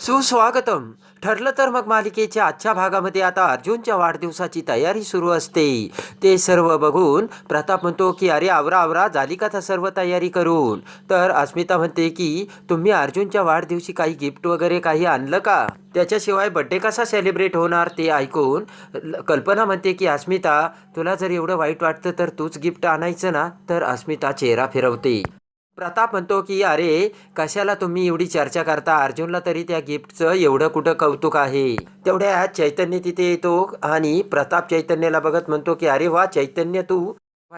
सुस्वागतम. ठरलं तर मग मालिकेच्या आजच्या भागामध्ये आता अर्जुनच्या वाढदिवसाची तयारी सुरू असते. ते सर्व बघून प्रताप म्हणतो की अरे आवरा आवरा झाली का तर सर्व तयारी करून? तर अस्मिता म्हणते की तुम्ही अर्जुनच्या वाढदिवशी काही गिफ्ट वगैरे काही आणलं का? त्याच्याशिवाय बड्डे कसा सेलिब्रेट होणार? ते ऐकून कल्पना म्हणते की अस्मिता तुला जर एवढं वाईट वाटतं तर तूच गिफ्ट आणायचं ना? तर अस्मिता चेहरा फिरवते. प्रताप म्हणतो की अरे कशाला तुम्ही एवढी चर्चा करता? अर्जुनला तरी त्या गिफ्टचं एवढं कुठं कौतुक आहे? तेवढ्या चैतन्य तिथे येतो आणि प्रताप चैतन्याला बघत म्हणतो की अरे वा चैतन्य तू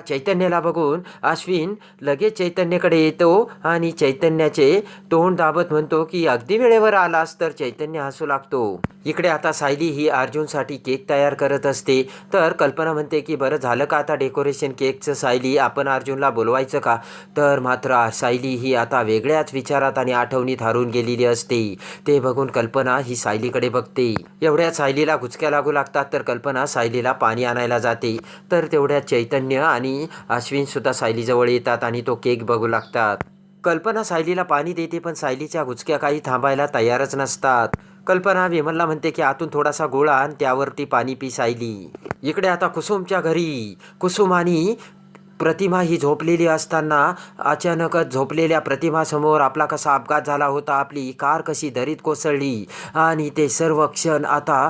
चैतन्याला बघून अश्विन लगेच चैतन्याकडे येतो आणि चैतन्याचे तोंड दाबत म्हणतो की अगदी वेळेवर आलास तर चैतन्य हसू लागतो. इकडे आता सायली ही अर्जुनसाठी केक तयार करत असते. तर कल्पना म्हणते की बरं झालं का आता डेकोरेशन केकचं सायली? आपण अर्जुनला बोलवायचं का? तर मात्र सायली ही आता वेगळ्याच विचारात आणि आठवणीत हरून गेलेली असते. ते बघून कल्पना ही सायलीकडे बघते. एवढ्या सायलीला गुचक्या लागू लागतात तर कल्पना सायलीला पाणी आणायला जाते. तर तेवढ्या चैतन्य आणि अश्विन सुद्धा सायलीजवळ येतात आणि तो केक बघू लागतात. कल्पना सायलीला पाणी देते पण सायलीच्या गुचक्या काही थांबायला तयारच नसतात. कल्पना विमलला म्हणते की आतून थोडासा गोळा आणि त्यावरती पाणी पी सायली. इकडे आता कुसुमच्या घरी. कुसुम आणि प्रतिमा ही झोपलेली असताना अचानकच झोपलेल्या प्रतिमासमोर आपला कसा अपघात झाला होता आपली कार कशी दरीत कोसळली आणि ते सर्व क्षण आता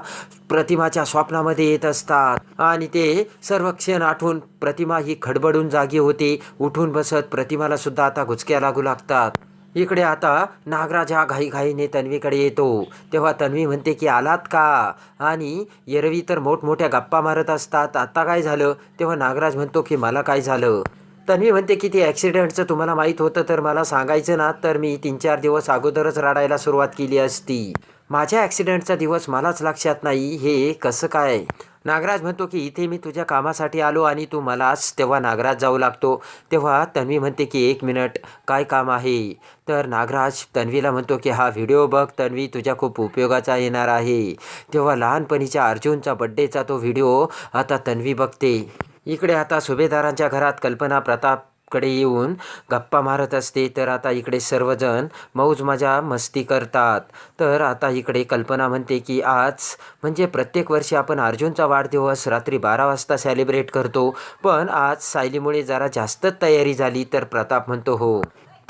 प्रतिमाच्या स्वप्नामध्ये येत असतात. आणि ते सर्व क्षण आठवून प्रतिमा ही खडबडून जागी होते. उठून बसत प्रतिमाला सुद्धा आता घुचक्या लागू लागतात. इकडे आता नागराज हा घाईघाईने तन्वीकडे येतो. तेव्हा तन्वी म्हणते की आलात का? आणि एरवी तर मोठमोठ्या गप्पा मारत असतात. आत्ता काय झालं? तेव्हा नागराज म्हणतो की मला काय झालं? तन्वी म्हणते की ते ॲक्सिडेंटचं तुम्हाला माहीत होतं तर मला सांगायचं ना तर मी तीन चार दिवस अगोदरच रडायला सुरुवात केली असती. माझ्या ॲक्सिडेंटचा दिवस मलाच लक्षात नाही. हे कसं काय? नागराज म्हणतो की इथे मी तुझ्या कामासाठी आलो आणि तू मलाच तेव्हा नागराज जाऊ लागतो. तेव्हा तन्वी म्हणते की एक मिनिट काय काम आहे? तर नागराज तन्वीला म्हणतो की हा व्हिडिओ बघ तन्वी तुझ्या खूप उपयोगाचा येणार आहे. तेव्हा लहानपणीच्या अर्जुनचा बड्डेचा तो व्हिडिओ आता तन्वी बघते. इकडे आता सुभेदारांच्या घरात कल्पना प्रताप कडे येऊन गप्पा मारत असते तर आता इकडे सर्वजण मौज मजा मस्ती करतात. तर आता इकडे कल्पना म्हणते की आज म्हणजे प्रत्येक वर्षी आपण अर्जुनचा वाढदिवस रात्री बारा वाजता सेलिब्रेट करतो. पण आज सायलीमुळे जरा जास्तच तयारी झाली तर प्रताप म्हणतो हो.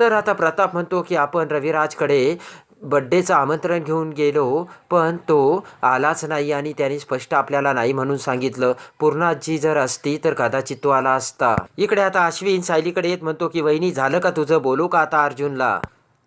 तर आता प्रताप म्हणतो की आपण रविराजकडे बड्डेचं आमंत्रण घेऊन गेलो पण तो आलाच नाही आणि त्याने स्पष्ट आपल्याला नाही म्हणून सांगितलं पूर्णाजी जर असती तर कदाचित तो आला असता. इकडे आता अश्विन सायलीकडे येत म्हणतो की वहिनी झालं का तुझं? बोलू का आता अर्जुनला?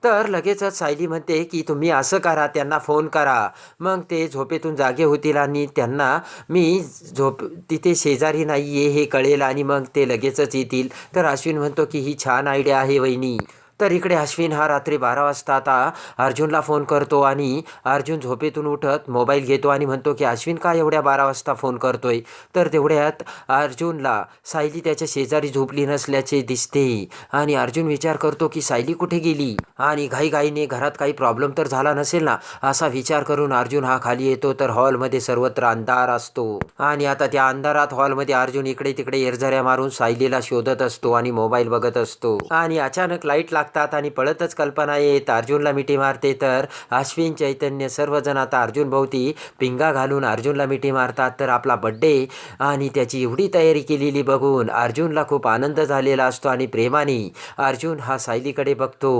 तर लगेचच सायली म्हणते की तुम्ही असं करा त्यांना फोन करा. मग ते झोपेतून जागे होतील आणि त्यांना मी झोप तिथे शेजारी नाही आहे हे कळेल. आणि मग ते लगेचच येतील. तर अश्विन म्हणतो की ही छान आयडिया आहे वहिनी. तर इकडे अश्विन हा रात्री बारा वाजता आता अर्जुनला फोन करतो आणि अर्जुन झोपेतून उठत मोबाईल घेतो आणि म्हणतो की अश्विन का एवढ्या बारा वाजता फोन करतोय? तर तेवढ्यात अर्जुनला सायली त्याच्या शेजारी झोपली नसल्याचे दिसते आणि अर्जुन विचार करतो की सायली कुठे गेली? आणि घाईघाईने घरात काही प्रॉब्लेम तर झाला नसेल ना? असा विचार करून अर्जुन हा खाली येतो तर हॉलमध्ये सर्वत्र अंधार असतो. आणि आता त्या अंधारात हॉलमध्ये अर्जुन इकडे तिकडे एरझऱ्या मारून सायलीला शोधत असतो आणि मोबाईल बघत असतो. आणि अचानक लाइट लागतात आणि पळतच कल्पना येत अर्जुनला मिठी मारते. तर अश्विन चैतन्य सर्वजण आता अर्जुन भोवती पिंगा घालून अर्जुनला मिठी मारतात. तर आपला बड्डे आणि त्याची एवढी तयारी केलेली बघून अर्जुनला खूप आनंद झालेला असतो आणि प्रेमाने अर्जुन हा सायलीकडे बघतो.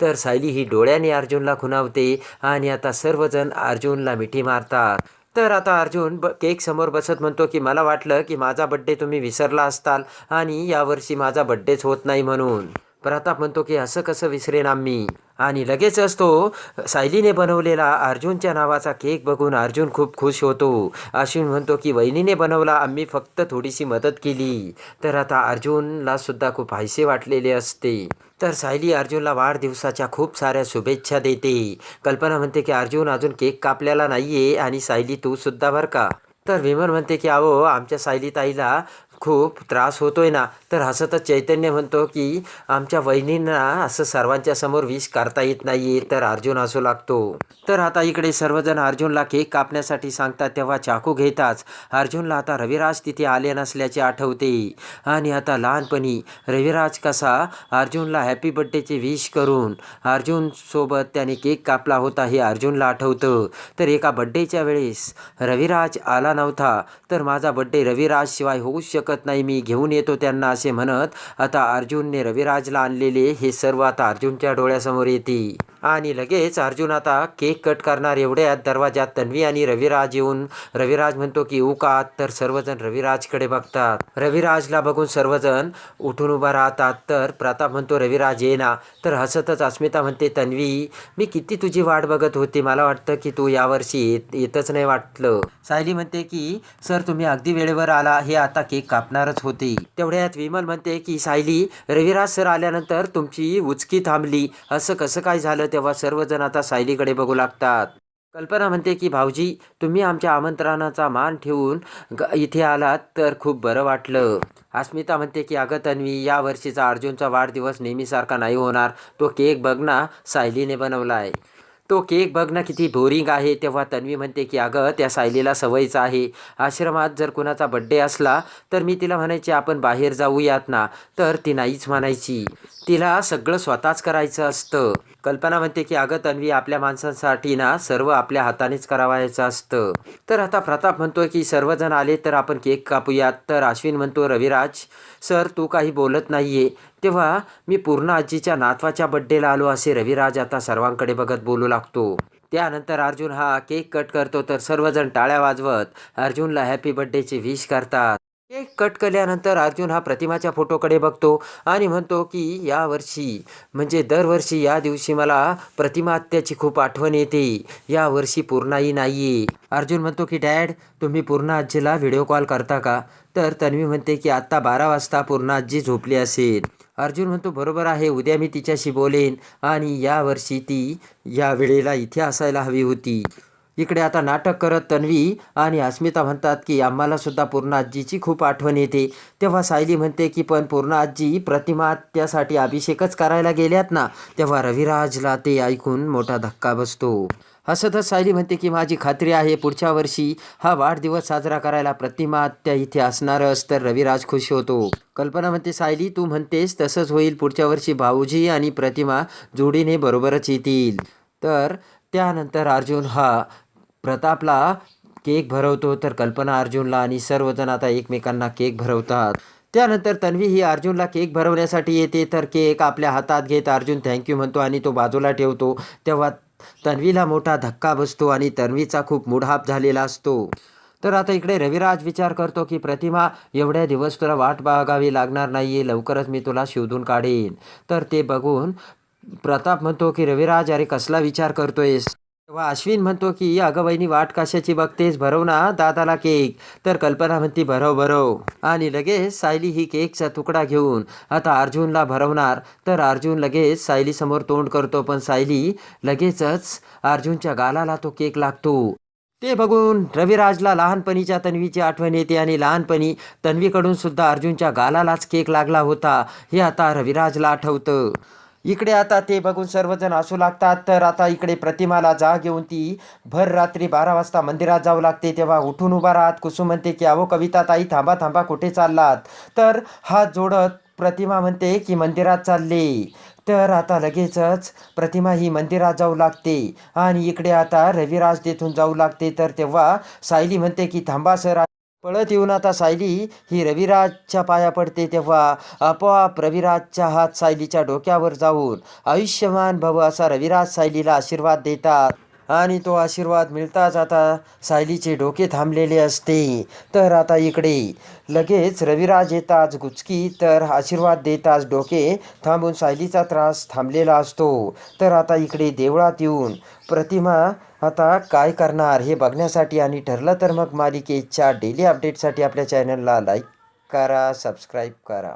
तर सायली ही डोळ्याने अर्जुनला खुणावते आणि आता सर्वजण अर्जुनला मिठी मारतात. तर आता अर्जुन ब केक समोर बसत म्हणतो की मला वाटलं की माझा बड्डे तुम्ही विसरला असताल आणि यावर्षी माझा बड्डेच होत नाही म्हणून. प्रताप म्हणतो की असं कसं विसरेन आम्ही? आणि लगेचच तो सायलीने बनवलेला अर्जुनच्या नावाचा केक बघून अर्जुन खूप खुश होतो. अश्विन म्हणतो की वहिनीने बनवला आम्ही फक्त थोडीशी मदत केली. तर आता अर्जुनला सुद्धा खूप हायसे वाटलेले असते. तर सायली अर्जुनला वाढदिवसाच्या खूप साऱ्या शुभेच्छा देते. कल्पना म्हणते की अर्जुन अजून केक कापलेला नाहीये आणि सायली तू सुद्धा बरं का? तर विमल म्हणते की अहो आमच्या सायली ताईला खूप त्रास होतोय ना तर हसतच चैतन्य म्हणतो की आमच्या वहिनींना असं सर्वांच्या समोर विष करता येत नाही तर अर्जुन हसू लागतो. तर आता इकडे सर्वजण अर्जुनला केक कापण्यासाठी सांगतात तेव्हा चाकू घेताच. अर्जुनला आता रविराज तिथे आले नसल्याचे आठवते. आणि आता लहानपणी रविराज कसा अर्जुनला हॅपी बड्डेचे विश करून अर्जुनसोबत त्याने केक कापला होता हे अर्जुनला आठवतं. तर एका बड्डेच्या वेळेस रविराज आला नव्हता तर माझा बड्डे रविराजशिवाय होऊ होऊच शकत नाही. मी घेऊन येतो त्यांना असे म्हणत आता अर्जुनने रविराजला आणलेले हे सर्व आता अर्जुनच्या डोळ्यासमोर येते. आणि लगेच अर्जुन आता केक कट करणार. एवढ्यात दरवाजात तन्वी आणि रविराज येऊन रविराज म्हणतो की येऊ का तर सर्वजण रविराजकडे बघतात. रविराजला बघून सर्वजण उठून उभा राहतात. तर प्रताप म्हणतो रविराज ये ना. तर हसतच अस्मिता म्हणते तन्वी मी किती तुझी वाट बघत होती. मला वाटतं की तू यावर्षी येत येतच नाही वाटलं. सायली म्हणते की सर तुम्ही अगदी वेळेवर आला. हे आता केक कापणारच होती. तेवढ्यात विमल म्हणते की सायली रविराज सर आल्यानंतर तुमची उचकी थांबली. असं कसं काय झालं तेव्हा सर्वजण आता सायलीकडे बघू लागतात? कल्पना म्हणते की भाऊजी तुम्ही आमच्या आमंत्रणाचा मान ठेवून ग- इथे आलात तर खूप बरं वाटलं. अस्मिता म्हणते की अगं तन्वी या वर्षीचा अर्जुनचा वाढदिवस नेहमीसारखा नाही होणार. तो केक बघ ना सायलीने बनवलाय. तो केक बघ ना किती बोरिंग आहे. तेव्हा तन्वी म्हणते की अगं त्या सायलीला सवयीचं आहे. आश्रमात जर कुणाचा बड्डे असला तर मी तिला म्हणायची आपण बाहेर जाऊयात ना. तर ती नाहीच म्हणायची. तिला सगळं स्वतःच करायचं असतं. कल्पना म्हणते की अगं तन्वी आपल्या माणसांसाठी ना सर्व आपल्या हातानेच करावायचं असतं. तर आता प्रताप म्हणतोय की सर्वजण आले तर आपण केक कापूयात. तर अश्विन म्हणतो रविराज सर तू काही बोलत नाहीये. तेव्हा मी पूर्ण आजीच्या नातवाच्या बड्डेला आलो असे रविराज आता सर्वांकडे बघत बोलू लागतो. त्यानंतर अर्जुन हा केक कट करतो तर सर्वजण टाळ्या वाजवत अर्जुनला हॅपी बड्डेची विश करतात. केक कट केल्यानंतर अर्जुन हा प्रतिमाच्या फोटोकडे बघतो आणि म्हणतो की यावर्षी म्हणजे दरवर्षी या दिवशी मला प्रतिमा हत्याची खूप आठवण येते. यावर्षी पूर्णाही नाही अर्जुन म्हणतो की डॅड तुम्ही पूर्णा आजीला व्हिडिओ कॉल करता का? तर तन्वी म्हणते की आत्ता बारा वाजता पूर्ण आजी झोपली असेल. अर्जुन म्हणतो बरोबर आहे उद्या मी तिच्याशी बोलेन आणि यावर्षी ती या वेळेला इथे असायला हवी होती. इकडे आता नाटक करत तन्वी आणि अस्मिता म्हणतात की आम्हाला सुद्धा पूर्ण आजीची खूप आठवण येते. तेव्हा सायली म्हणते की पण पूर्ण आजी प्रतिमा त्यासाठी अभिषेकच करायला गेल्यात ना? तेव्हा रविराजला ते ऐकून मोठा धक्का बसतो. हसतच सायली म्हणते की माझी खात्री आहे पुढच्या वर्षी हा वाढदिवस साजरा करायला प्रतिमा त्या इथे असणारच. तर रविराज खुश होतो. कल्पना म्हणते सायली तू म्हणतेस तसंच होईल. पुढच्या वर्षी भाऊजी आणि प्रतिमा जोडीने बरोबरच येतील. तर त्यानंतर अर्जुन हा प्रतापला केक भरवतो तर कल्पना अर्जुनला आणि सर्वजण आता एकमेकांना केक भरवतात. त्यानंतर तन्वी ही अर्जुनला केक भरवण्यासाठी येते तर केक आपल्या हातात घेत अर्जुन थँक्यू म्हणतो आणि तो बाजूला ठेवतो. तेव्हा तन्वीला मोठा धक्का बसतो आणि तन्वीचा खूप मुडहाप झालेला असतो. तर आता इकडे रविराज विचार करतो की प्रतिमा एवढ्या दिवस तुला वाट बघावी लागणार नाही आहे लवकरच मी तुला शोधून काढेन. तर ते बघून प्रताप म्हणतो की रविराज अरे कसला विचार करतोयस? तेव्हा अश्विन म्हणतो की अगं वहिनी वाट कशाची बघतेस? भरव ना दादाला केक. तर कल्पना म्हणती भरव भरव. आणि लगेच सायली ही केकचा तुकडा घेऊन आता अर्जुनला भरवणार. तर अर्जुन लगेच सायलीसमोर तोंड करतो पण सायली लगेचच अर्जुनच्या गालाला तो केक लागतो. ते बघून रविराजला लहानपणीच्या तन्वीची आठवण येते आणि लहानपणी तन्वीकडून सुद्धा अर्जुनच्या गालालाच केक लागला होता. हे आता रविराजला आठवतं. इकडे आता ते बघून सर्वजण असू लागतात. तर आता इकडे प्रतिमाला जाग येऊन ती भर रात्री बारा वाजता मंदिरात जाऊ लागते. तेव्हा उठून उभा राहत कुसुम म्हणते की अहो कविता ताई थांबा थांबा कुठे चाललात? तर हात जोडत प्रतिमा म्हणते की मंदिरात चालले. तर आता लगेचच प्रतिमा ही मंदिरात जाऊ लागते. आणि इकडे आता रविराज तेथून जाऊ लागते. तर तेव्हा सायली म्हणते की थांबा सर पळत येऊन आता सायली ही रविराजच्या पाया पडते तेव्हा आपोआप रविराजच्या हात सायलीच्या डोक्यावर जाऊन आयुष्यमान भव असा रविराज सायलीला आशीर्वाद देतात. आणि तो आशीर्वाद मिळताच आता सायलीचे डोके थांबलेले असते. तर आता इकडे लगेच रविराज येताच गुचकी तर आशीर्वाद देताच डोके थांबून सायलीचा त्रास थांबलेला असतो. तर आता इकडे देवळात येऊन प्रतिमा आता काय करणार हे बघण्यासाठी आणि ठरलं तर मग मालिकेच्या डेली अपडेटसाठी आपल्या चॅनलला लाईक करा सबस्क्राईब करा.